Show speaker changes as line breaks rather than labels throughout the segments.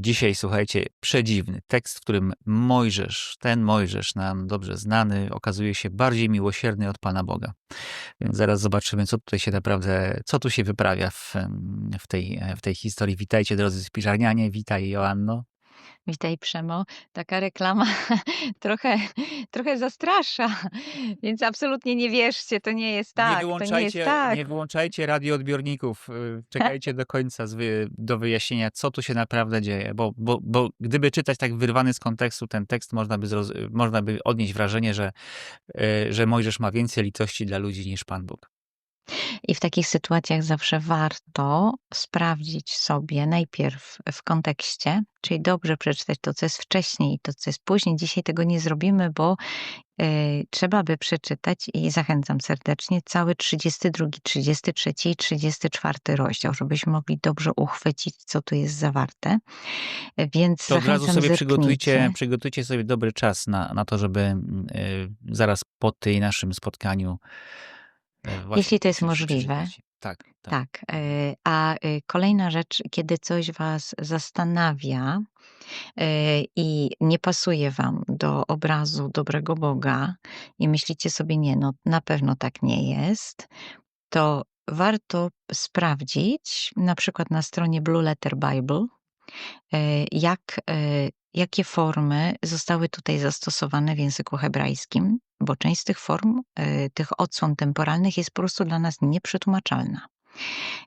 Dzisiaj słuchajcie, przedziwny tekst, w którym Mojżesz, ten Mojżesz nam dobrze znany, okazuje się bardziej miłosierny od Pana Boga. Więc zaraz zobaczymy, co tutaj się naprawdę, co tu się wyprawia w, w, tej, w tej historii. Witajcie drodzy spiżarnianie, witaj Joanno.
Witaj Przemo. Taka reklama trochę, trochę zastrasza, więc absolutnie nie wierzcie, to nie jest
Nie
tak, to nie jest
wyłączajcie,
tak.
nie wyłączajcie radioodbiorników. y, Czekajcie do końca wy, do wyjaśnienia, co tu się naprawdę dzieje. Bo, bo, bo gdyby czytać tak wyrwany z kontekstu ten tekst, można by, można by odnieść wrażenie, że, y, że Mojżesz ma więcej litości dla ludzi niż Pan Bóg.
I w takich sytuacjach zawsze warto sprawdzić sobie najpierw w kontekście, czyli dobrze przeczytać to, co jest wcześniej i to, co jest później. Dzisiaj tego nie zrobimy, bo y, trzeba by przeczytać i zachęcam serdecznie cały 32, 33 i 34 rozdział, żebyśmy mogli dobrze uchwycić, co tu jest zawarte. Więc
To od razu sobie przygotujcie,
zerknijcie.
przygotujcie sobie dobry czas na, na to, żeby y, zaraz po tej naszym spotkaniu właśnie
Jeśli to jest możliwe.
Tak, tak.
Tak. y, A y, kolejna rzecz, kiedy coś was zastanawia y, i nie pasuje wam do obrazu dobrego Boga i myślicie sobie, nie, no na pewno tak nie jest, to warto sprawdzić, na przykład na stronie Blue Letter Bible, jak, jakie formy zostały tutaj zastosowane w języku hebrajskim, bo część z tych form, y, tych odsłon temporalnych jest po prostu dla nas nieprzetłumaczalna.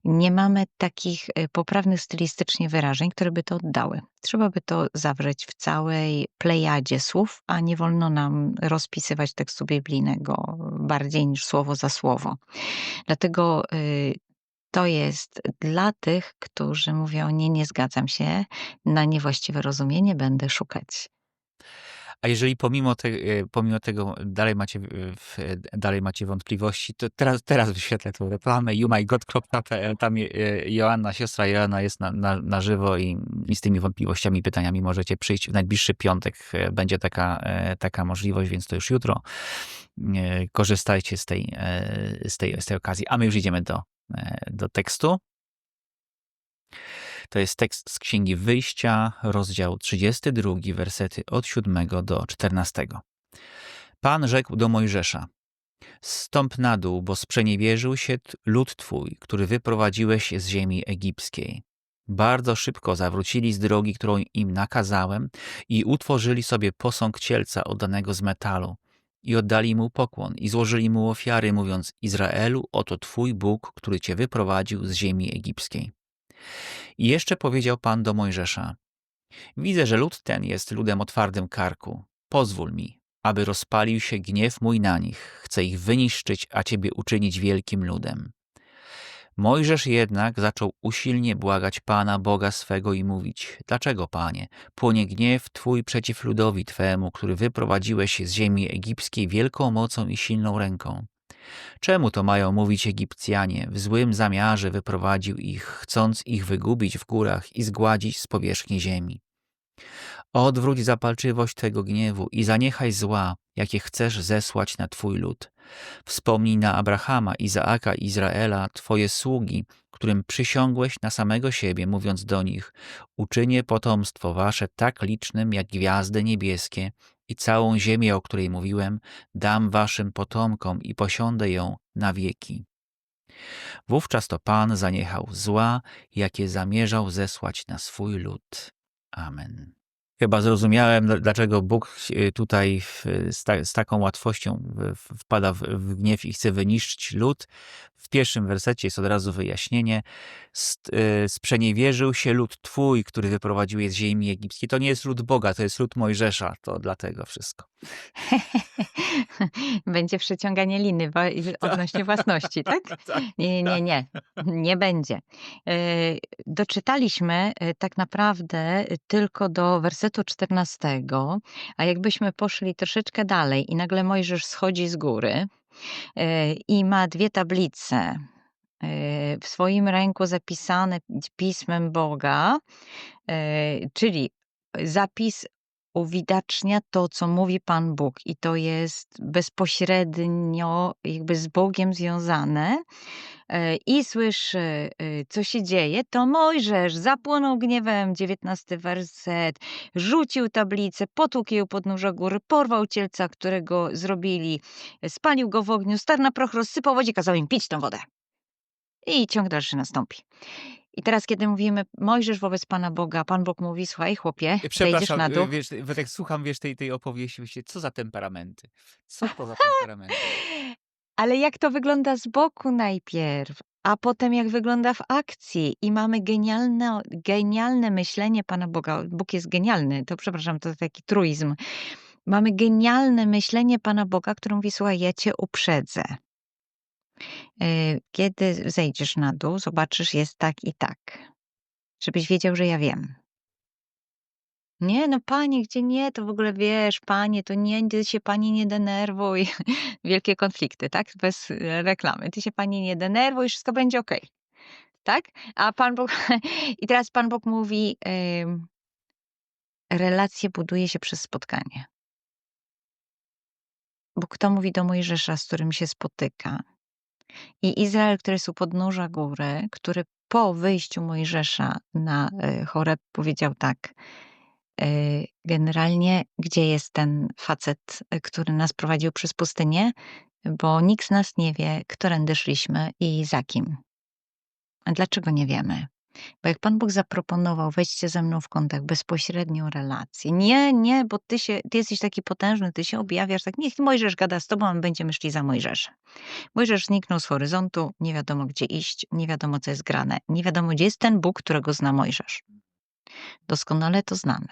Nie mamy takich y, poprawnych stylistycznie wyrażeń, które by to oddały. Trzeba by to zawrzeć w całej plejadzie słów, a nie wolno nam rozpisywać tekstu biblijnego bardziej niż słowo za słowo. Dlatego y, to jest dla tych, którzy mówią: Nie, nie zgadzam się, na niewłaściwe rozumienie będę szukać.
A jeżeli pomimo, te, e, pomimo tego dalej macie, w- dalej macie wątpliwości, to teraz, teraz wyświetlę tą reklamę youmygod.pl. Tam e, Joanna, siostra Joanna jest na, na, na żywo i, i z tymi wątpliwościami pytaniami możecie przyjść w najbliższy piątek. e, Będzie taka, e, taka możliwość, więc to już jutro. E, Korzystajcie z tej, e, z tej, z tej okazji. A my już idziemy do, e, do tekstu. To jest tekst z Księgi Wyjścia, rozdział 32, wersety od 7 do 14. Pan rzekł do Mojżesza: Stąp na dół, bo sprzeniewierzył się lud twój, który wyprowadziłeś z ziemi egipskiej. Bardzo szybko zawrócili z drogi, którą im nakazałem, i utworzyli sobie posąg cielca oddanego z metalu. I oddali mu pokłon, i złożyli mu ofiary, mówiąc: Izraelu, oto twój Bóg, który cię wyprowadził z ziemi egipskiej. I jeszcze powiedział Pan do Mojżesza: Widzę, że lud ten jest ludem o twardym karku. Pozwól mi, aby rozpalił się gniew mój na nich. Chcę ich wyniszczyć, a ciebie uczynić wielkim ludem. Mojżesz jednak zaczął usilnie błagać Pana Boga swego i mówić: Dlaczego, Panie, płonie gniew Twój przeciw ludowi Twemu, który wyprowadziłeś z ziemi egipskiej wielką mocą i silną ręką? Czemu to mają mówić Egipcjanie? W złym zamiarze wyprowadził ich, chcąc ich wygubić w górach i zgładzić z powierzchni ziemi. Odwróć zapalczywość tego gniewu i zaniechaj zła, jakie chcesz zesłać na Twój lud. Wspomnij na Abrahama, Izaaka i Izraela, Twoje sługi, którym przysiągłeś na samego siebie, mówiąc do nich: Uczynię potomstwo Wasze tak licznym jak gwiazdy niebieskie i całą ziemię, o której mówiłem, dam Waszym potomkom i posiądę ją na wieki. Wówczas to Pan zaniechał zła, jakie zamierzał zesłać na swój lud. Amen. Chyba zrozumiałem, dl- dlaczego Bóg y, tutaj z, ta, z taką łatwością wpada w, w gniew i chce wyniszczyć lud. W pierwszym wersecie jest od razu wyjaśnienie. Y, sprzeniewierzył się lud Twój, który wyprowadziłeś z ziemi egipskiej. To nie jest lud Boga, to jest lud Mojżesza. To dlatego wszystko.
Będzie przeciąganie liny odnośnie własności, tak?
tak.
Nie, nie, nie, nie będzie. E, Doczytaliśmy tak naprawdę tylko do wersetu 14, a jakbyśmy poszli troszeczkę dalej i nagle Mojżesz schodzi z góry e, i ma dwie tablice e, w swoim ręku zapisane pismem Boga, e, czyli zapis uwidacznia to, co mówi Pan Bóg i to jest bezpośrednio jakby z Bogiem związane, e, i słyszy, e, co się dzieje, to Mojżesz zapłonął gniewem, 19 werset, rzucił tablicę, potłukł ją podnóża góry, porwał cielca, którego zrobili, spalił go w ogniu, starł na proch, rozsypał wodzie, kazał im pić tę wodę. I ciąg dalszy nastąpi. I teraz, kiedy mówimy Mojżesz wobec Pana Boga, Pan Bóg mówi, słuchaj chłopie, zejdziesz
Przepraszam,
na dół.
y, wiesz, tak słucham, wiesz, tej, tej opowieści, myślę, co za temperamenty? Co to za temperamenty?
Ale jak to wygląda z boku najpierw, a potem jak wygląda w akcji i mamy genialne, genialne myślenie Pana Boga. Bóg jest genialny, to przepraszam, to taki truizm. Mamy genialne myślenie Pana Boga, które mówi, słuchaj, ja cię uprzedzę. E, Kiedy zejdziesz na dół, zobaczysz, jest tak i tak. Żebyś wiedział, że ja wiem. Nie, no panie, gdzie nie, to w ogóle wiesz, panie, to nie, ty się pani nie denerwuj. Wielkie konflikty, tak? Bez e, reklamy. Ty się pani nie denerwuj, wszystko będzie ok. Tak? A Pan Bóg, i teraz Pan Bóg mówi, relacje buduje się przez spotkanie. Bo kto mówi do Mojżesza, z którym się spotyka? I Izrael, który jest u podnóża góry, który po wyjściu Mojżesza na y, Choreb powiedział tak, y, generalnie, gdzie jest ten facet, y, który nas prowadził przez pustynię? Bo nikt z nas nie wie, którędy szliśmy i za kim. A dlaczego nie wiemy? Bo jak Pan Bóg zaproponował, wejdźcie ze mną w kontakt, bezpośrednią relację. Nie, nie, bo ty, się, ty jesteś taki potężny, ty się objawiasz, tak niech Mojżesz gada z tobą, a my będziemy szli za Mojżeszem. Mojżesz zniknął z horyzontu, nie wiadomo gdzie iść, nie wiadomo co jest grane, nie wiadomo gdzie jest ten Bóg, którego zna Mojżesz. Doskonale to znamy.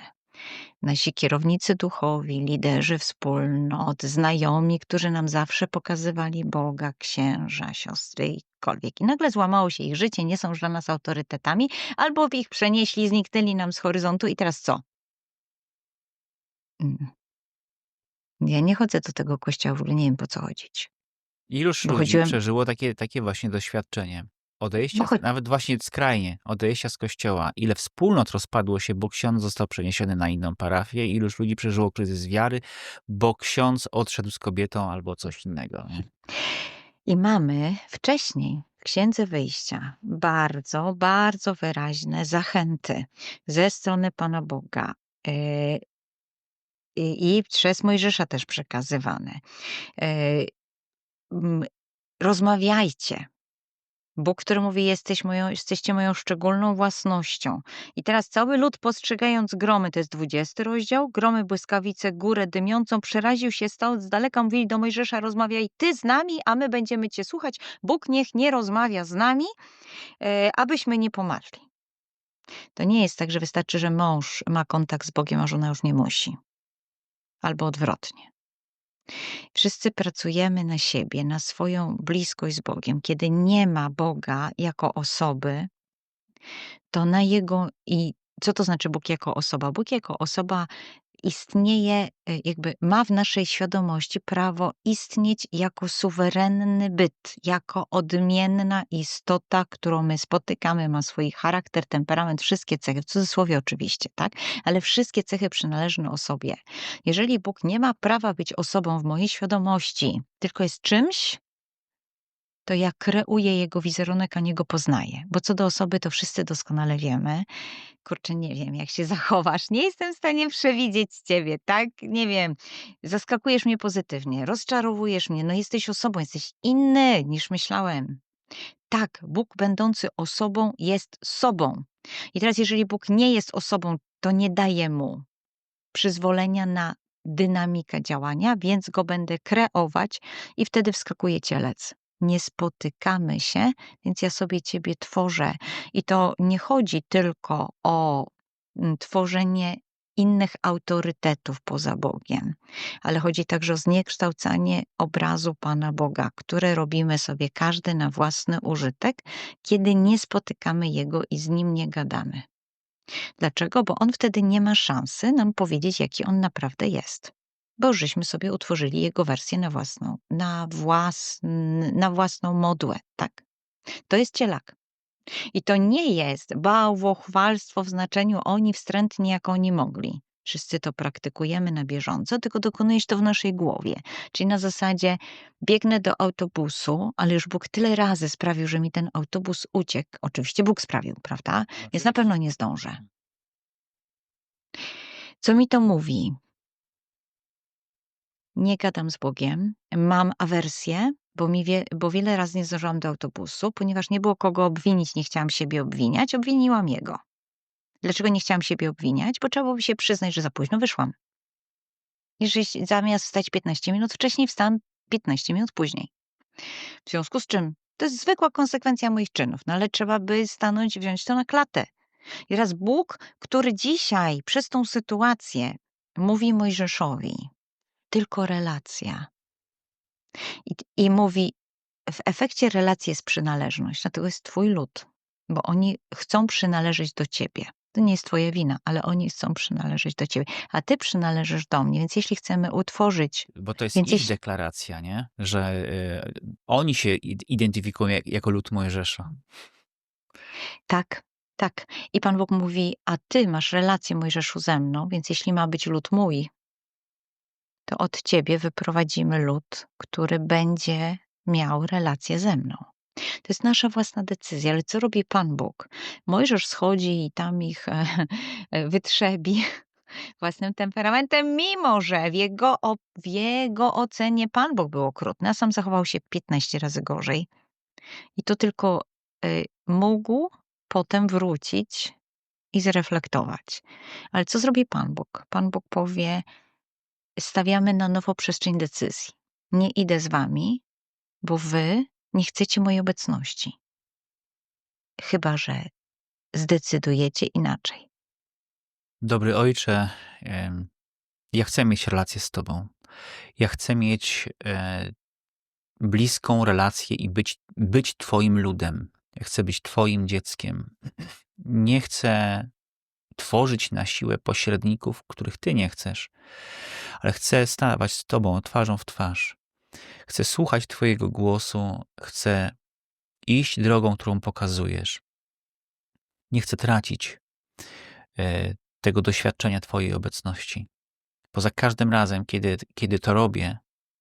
Nasi kierownicy duchowi, liderzy wspólnot, znajomi, którzy nam zawsze pokazywali Boga, księża, siostry i kolwiek. I nagle złamało się ich życie, nie są już dla nas autorytetami, albo ich przenieśli, zniknęli nam z horyzontu i teraz co? Mm. Ja nie chodzę do tego kościoła, w ogóle nie wiem po co chodzić.
Iluż ludzi
chodziłem-
przeżyło takie, takie właśnie doświadczenie? Odejścia,
cho-
nawet właśnie skrajnie, odejścia z kościoła. Ile wspólnot rozpadło się, bo ksiądz został przeniesiony na inną parafię, iluż ludzi przeżyło kryzys wiary, bo ksiądz odszedł z kobietą albo coś innego.
I mamy wcześniej w Księdze Wyjścia bardzo, bardzo wyraźne zachęty ze strony Pana Boga yy, i, przez Mojżesza też przekazywane. Mm, Rozmawiajcie. Bóg, który mówi, Jesteś moją, jesteście moją szczególną własnością. I teraz cały lud postrzegając gromy, to jest 20 rozdział, gromy, błyskawice, górę dymiącą, przeraził się, stał z daleka, mówili do Mojżesza, rozmawiaj ty z nami, a my będziemy cię słuchać. Bóg niech nie rozmawia z nami, e, abyśmy nie pomarli. To nie jest tak, że wystarczy, że mąż ma kontakt z Bogiem, a żona już nie musi. Albo odwrotnie. Wszyscy pracujemy na siebie, na swoją bliskość z Bogiem. Kiedy nie ma Boga jako osoby, to na Jego i co to znaczy Bóg jako osoba? Bóg jako osoba istnieje, y, jakby ma w naszej świadomości prawo istnieć jako suwerenny byt, jako odmienna istota, którą my spotykamy, ma swój charakter, temperament, wszystkie cechy, w cudzysłowie oczywiście, tak? Ale wszystkie cechy przynależne osobie. Jeżeli Bóg nie ma prawa być osobą w mojej świadomości, tylko jest czymś, to ja kreuję jego wizerunek, a nie go poznaję. Bo co do osoby, to wszyscy doskonale wiemy. Kurczę, nie wiem, jak się zachowasz. Nie jestem w stanie przewidzieć ciebie, tak? Nie wiem. Zaskakujesz mnie pozytywnie, rozczarowujesz mnie. No jesteś osobą, jesteś inny niż myślałem. Tak, Bóg będący osobą jest sobą. I teraz, jeżeli Bóg nie jest osobą, to nie daje mu przyzwolenia na dynamikę działania, więc go będę kreować i wtedy wskakuje cielec. Nie spotykamy się, więc ja sobie ciebie tworzę. I to nie chodzi tylko o mm, tworzenie innych autorytetów poza Bogiem, ale chodzi także o zniekształcanie obrazu Pana Boga, które robimy sobie każdy na własny użytek, kiedy nie spotykamy Jego i z Nim nie gadamy. Dlaczego? Bo on wtedy nie ma szansy nam powiedzieć, jaki on naprawdę jest. Bo żeśmy sobie utworzyli jego wersję na własną, na, własn, na własną modłę, tak? To jest cielak. I to nie jest bałwochwalstwo w znaczeniu oni wstrętnie, jak oni mogli. wszyscy to praktykujemy na bieżąco, tylko dokonujesz to w naszej głowie. Czyli na zasadzie biegnę do autobusu, ale już Bóg tyle razy sprawił, że mi ten autobus uciekł. Oczywiście Bóg sprawił, prawda? Więc na pewno nie zdążę. Co mi to mówi? Nie gadam z Bogiem, mam awersję, bo, mi wie, bo wiele razy nie zdążyłam do autobusu, ponieważ nie było kogo obwinić, nie chciałam siebie obwiniać, obwiniłam jego. Dlaczego nie chciałam siebie obwiniać? Bo trzeba byłoby się przyznać, że za późno wyszłam. Jeżeli zamiast wstać 15 minut wcześniej, wstałam 15 minut później. W związku z czym to jest zwykła konsekwencja moich czynów, no ale trzeba by stanąć wziąć to na klatę. I raz Bóg, który dzisiaj przez tą sytuację mówi Mojżeszowi, tylko relacja. I, I mówi, w efekcie relacji jest przynależność, dlatego jest twój lud, bo oni chcą przynależeć do ciebie. To nie jest twoja wina, ale oni chcą przynależeć do ciebie, a ty przynależysz do mnie, więc jeśli chcemy utworzyć,
Bo to jest
Więc
ich
jeśli-
deklaracja, nie? Że y, oni się id- identyfikują jak, jako lud Mojżesza.
tak, tak, i Pan Bóg mówi, a ty masz relację Mojżeszu ze mną, więc jeśli ma być lud mój, od ciebie wyprowadzimy lud, który będzie miał relację ze mną. To jest nasza własna decyzja, ale co robi Pan Bóg? Mojżesz schodzi i tam ich e, e, wytrzebi własnym temperamentem, mimo że w jego, w jego ocenie Pan Bóg był okrutny, a sam zachował się 15 razy gorzej. I to tylko y, mógł potem wrócić i zreflektować. Ale co zrobi Pan Bóg? Pan Bóg powie: Stawiamy na nowo przestrzeń decyzji. Nie idę z wami, bo wy nie chcecie mojej obecności. Chyba, że zdecydujecie inaczej.
Dobry ojcze, ja chcę mieć relację z Tobą. Ja chcę mieć e, bliską relację i być, być Twoim ludem. Ja chcę być Twoim dzieckiem. Nie chcę tworzyć na siłę pośredników, których Ty nie chcesz, ale chcę stawać z Tobą twarzą w twarz. Chcę słuchać Twojego głosu, chcę iść drogą, którą pokazujesz. Nie chcę tracić e, tego doświadczenia Twojej obecności. Poza każdym razem, kiedy, kiedy to robię,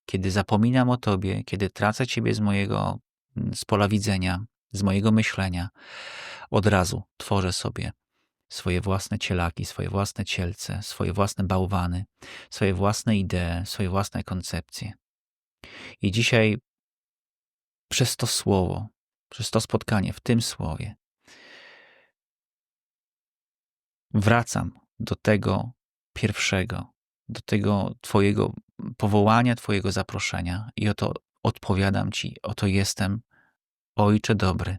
kiedy zapominam o Tobie, kiedy tracę Ciebie z mojego z pola widzenia, z mojego myślenia, od razu tworzę sobie swoje własne cielaki, swoje własne cielce, swoje własne bałwany, swoje własne idee, swoje własne koncepcje. I dzisiaj przez to słowo, przez to spotkanie w tym słowie, wracam do tego pierwszego, do tego Twojego powołania, Twojego zaproszenia i oto odpowiadam Ci, oto jestem, Ojcze dobry.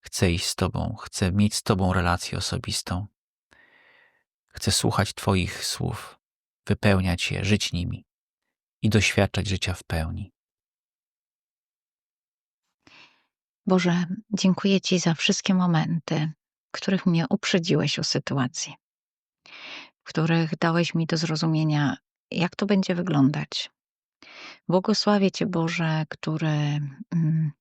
Chcę iść z Tobą, chcę mieć z Tobą relację osobistą. Chcę słuchać Twoich słów, wypełniać je, żyć nimi i doświadczać życia w pełni.
Boże, dziękuję Ci za wszystkie momenty, w których mnie uprzedziłeś o sytuacji, w których dałeś mi do zrozumienia, jak to będzie wyglądać. Błogosławię Cię, Boże, który mm,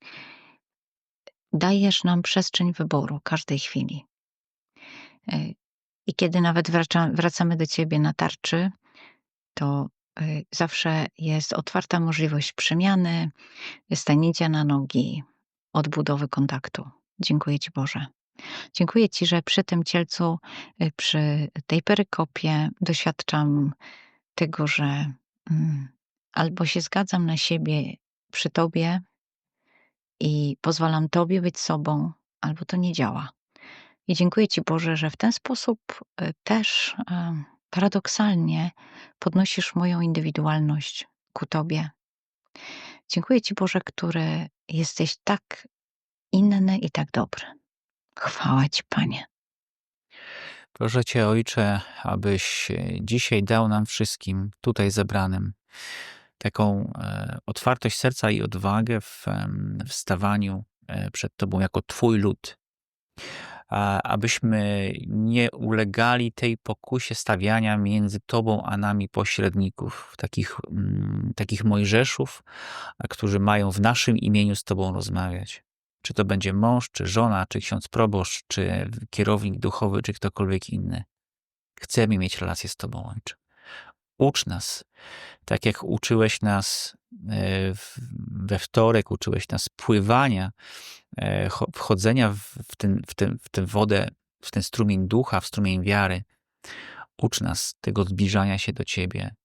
dajesz nam przestrzeń wyboru każdej chwili. Y, I kiedy nawet wraca, wracamy do Ciebie na tarczy, to y, zawsze jest otwarta możliwość przemiany, stanięcia na nogi, odbudowy kontaktu. Dziękuję Ci, Boże. Dziękuję Ci, że przy tym cielcu, y, przy tej perykopie doświadczam tego, że mm, albo się zgadzam na siebie przy Tobie i pozwalam Tobie być sobą, albo to nie działa. I dziękuję Ci, Boże, że w ten sposób y, też paradoksalnie podnosisz moją indywidualność ku Tobie. Dziękuję Ci, Boże, który jesteś tak inny i tak dobry. Chwała Ci, Panie.
Proszę Cię, Ojcze, abyś e, dzisiaj dał nam wszystkim tutaj zebranym taką e, otwartość serca i odwagę w, stawaniu e, przed Tobą jako Twój lud. Abyśmy nie ulegali tej pokusie stawiania między Tobą a nami pośredników, takich, mm, takich Mojżeszów, którzy mają w naszym imieniu z Tobą rozmawiać. Czy to będzie mąż, czy żona, czy ksiądz proboszcz, czy kierownik duchowy, czy ktokolwiek inny. chcemy mieć relację z Tobą, Ojcze. Ucz nas, tak jak uczyłeś nas e, we wtorek, uczyłeś nas pływania, e, cho- wchodzenia w, ten, w, ten, w tę wodę, w ten strumień ducha, w strumień wiary. Ucz nas tego zbliżania się do Ciebie.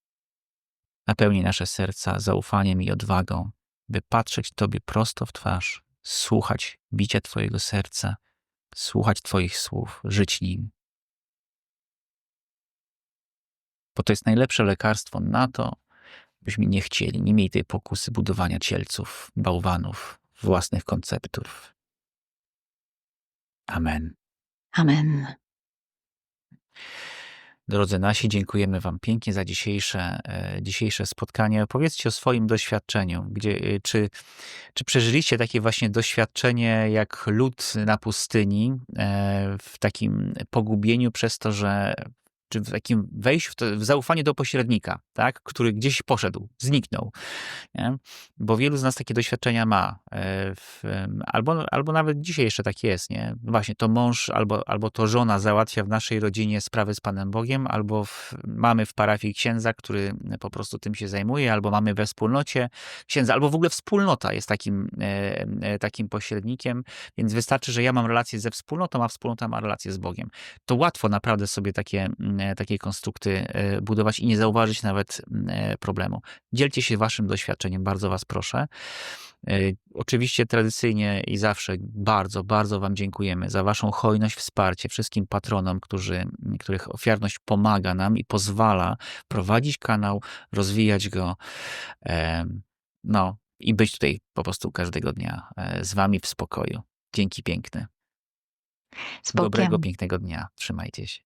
Napełnij nasze serca zaufaniem i odwagą, by patrzeć Tobie prosto w twarz, słuchać bicia Twojego serca, słuchać Twoich słów, żyć nim. Bo to jest najlepsze lekarstwo na to, byśmy nie chcieli, nie mieli tej pokusy budowania cielców, bałwanów, własnych konceptów. Amen.
Amen.
Drodzy nasi, dziękujemy Wam pięknie za dzisiejsze, e, dzisiejsze spotkanie. Opowiedzcie o swoim doświadczeniu. Gdzie, e, czy, czy przeżyliście takie właśnie doświadczenie jak lud na pustyni, e, w takim pogubieniu przez to, że czy w takim wejściu w, w zaufanie do pośrednika, tak? który gdzieś poszedł, zniknął. Nie? Bo wielu z nas takie doświadczenia ma. e, W, albo, albo nawet dzisiaj jeszcze tak jest. Nie? Właśnie to mąż albo, albo to żona załatwia w naszej rodzinie sprawy z Panem Bogiem, albo w, mamy w parafii księdza, który po prostu tym się zajmuje, albo mamy we wspólnocie księdza, albo w ogóle wspólnota jest takim, e, e, takim pośrednikiem, więc wystarczy, że ja mam relację ze wspólnotą, a wspólnota ma relację z Bogiem. To łatwo naprawdę sobie takie, mm, takie konstrukty e, budować i nie zauważyć nawet e, problemu. Dzielcie się waszym doświadczeniem, bardzo was proszę. E, Oczywiście tradycyjnie i zawsze bardzo, bardzo Wam dziękujemy za Waszą hojność, wsparcie wszystkim patronom, którzy, których ofiarność pomaga nam i pozwala prowadzić kanał, rozwijać go. No i być tutaj po prostu każdego dnia e, z Wami w spokoju. Dzięki piękne. Dobrego, pięknego dnia. Trzymajcie się.